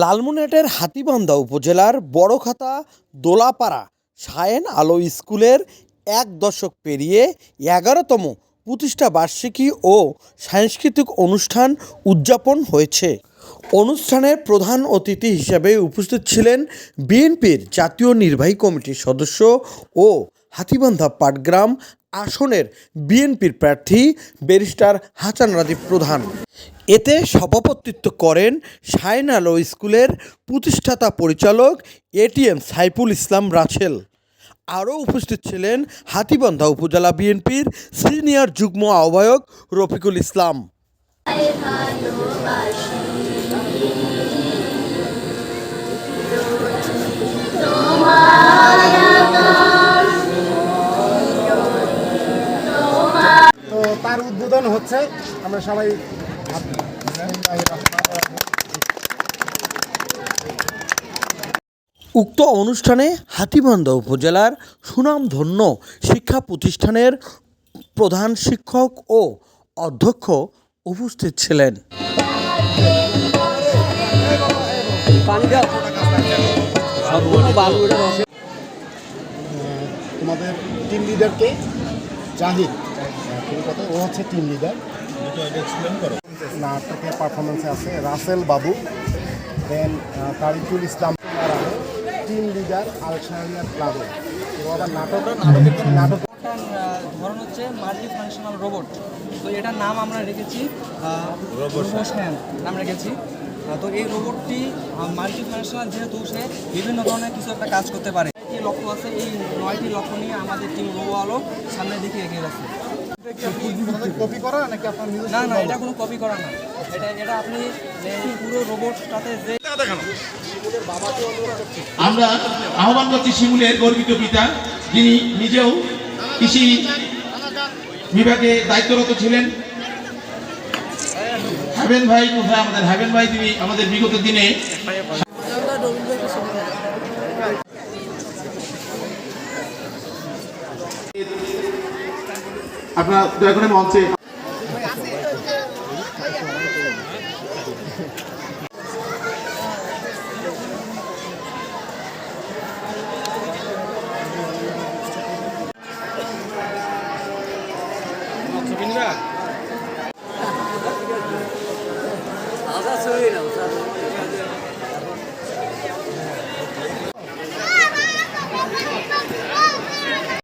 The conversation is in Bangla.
লালমনিরহাটের হাতীবান্ধা উপজেলার বড়খাতা দোলাপাড়া সায়েন আলো স্কুলের এক দশক পেরিয়ে এগারোতম প্রতিষ্ঠা বার্ষিকী ও সাংস্কৃতিক অনুষ্ঠান উদযাপন হয়েছে। অনুষ্ঠানের প্রধান অতিথি হিসেবে উপস্থিত ছিলেন বিএনপির জাতীয় নির্বাহী কমিটির সদস্য ও হাতীবান্ধা পাটগ্রাম আসনের বিএনপির প্রার্থী ব্যারিস্টার হাসান রাজীব প্রধান। এতে সভাপতিত্ব করেন শাইন আলো স্কুলের প্রতিষ্ঠাতা পরিচালক এটিএম সাইফুল ইসলাম রাছেল। আরও উপস্থিত ছিলেন হাতীবান্ধা উপজেলা বিএনপির সিনিয়র যুগ্ম আহ্বায়ক রফিকুল ইসলাম। তো তার উদ্বোধন হচ্ছে, আমরা সবাই উক্ত অনুষ্ঠানে হাতীবান্ধা উপজেলার সুনামধন্য শিক্ষা প্রতিষ্ঠানের প্রধান শিক্ষক ও অধ্যক্ষ উপস্থিত ছিলেন। তোমাদের টিম লিডারকে কথা ও হচ্ছে টিম লিডার নাটকে পারফরমেন্সে আছে Rasel Babu then Tariqul Islam team leader Al Shahriar ক্লাবে ও আবার নাটক নাটক ধরন হচ্ছে মাল্টি ফাংশনাল রোবট তো এটার নাম আমরা রেখেছি রোবোশন নাম রেখেছি। তো এই রোবটটি মাল্টি ফাংশনাল যেহেতু সে বিভিন্ন ধরনের কিছু একটা কাজ করতে পারে। কি লক্ষ্য আছে? এই নয়টি লক্ষ্য নিয়ে আমাদের টিম রোবো আলো সামনের দিকে এগিয়ে যাচ্ছে কপি করা নাকি আপনার না না এটা কোনো কপি করা না। এটা এটা আপনি পুরো রোবটটাতে যে আমরা আহ্বান করছি শিমুলের গর্বিত পিতা যিনি নিজেও কৃষি বিভাগে দায়িত্বরত ছিলেন। হাবেন ভাই কোথায়? আমাদের হাবেন ভাই তিনি আমাদের বিগত দিনে আপনারা দয়া করে মঞ্চে আচ্ছা শুনে